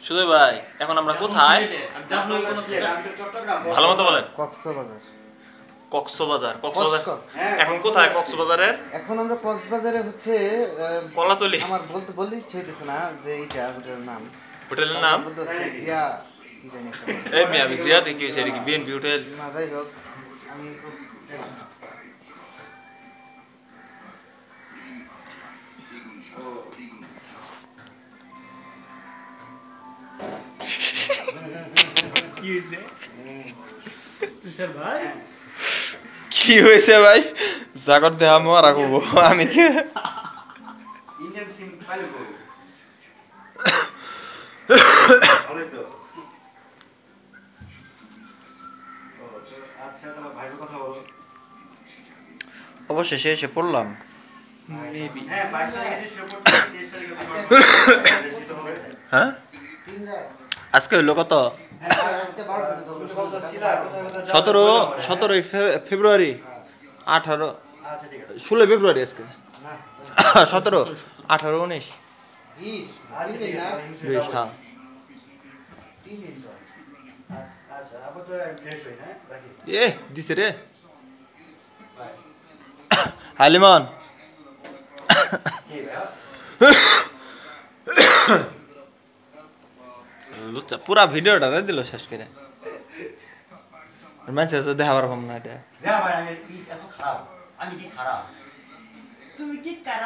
সুদয় ভাই এখন আমরা কোথায়? ভালো মতো বলেন। কক্সবাজার। কক্সবাজার কক্সবাজার। হ্যাঁ, এখন কোথায় কক্সবাজারের? এখন আমরা কক্সবাজারে হচ্ছে কলাতলি। আমার বলতে বলতে ইচ্ছে হইতেছে না যে এইটা হোটেলের নাম। হোটেলের নাম? বলতে হচ্ছে জিয়া কি জানি এই মিয়া আমি জিয়া থেকে হয়েছে এটা কি বিএনপি হোটেল না যাই হোক আমি কি হয়েছে তুষার ভাই কি হয়েছে ভাই জাগর দেহা মোয়া রাখব আমি কি আচ্ছা অবশেষে এসে পড়লাম। হ্যাঁ। হ্যাঁ? আজকে হইল কত? সতেরো? হ্যাঁ। সতেরোই ফেব্রুয়ারি আঠারো আচ্ছা ষোলোই ফেব্রুয়ারি আজকে। সতেরো আঠারো উনিশ। বিশ আচ্ছা হ্যাঁ। আচ্ছা হ্যাঁ? এ দিছে রে। হালিমান। লুচ্চা পুরা ভিডিওটা রে দিল শেষ করে। মানুষ তো দেখাবার ভাবনা না এটা। আমি কি খারাপ। আমি কি খারাপ? তুমি কি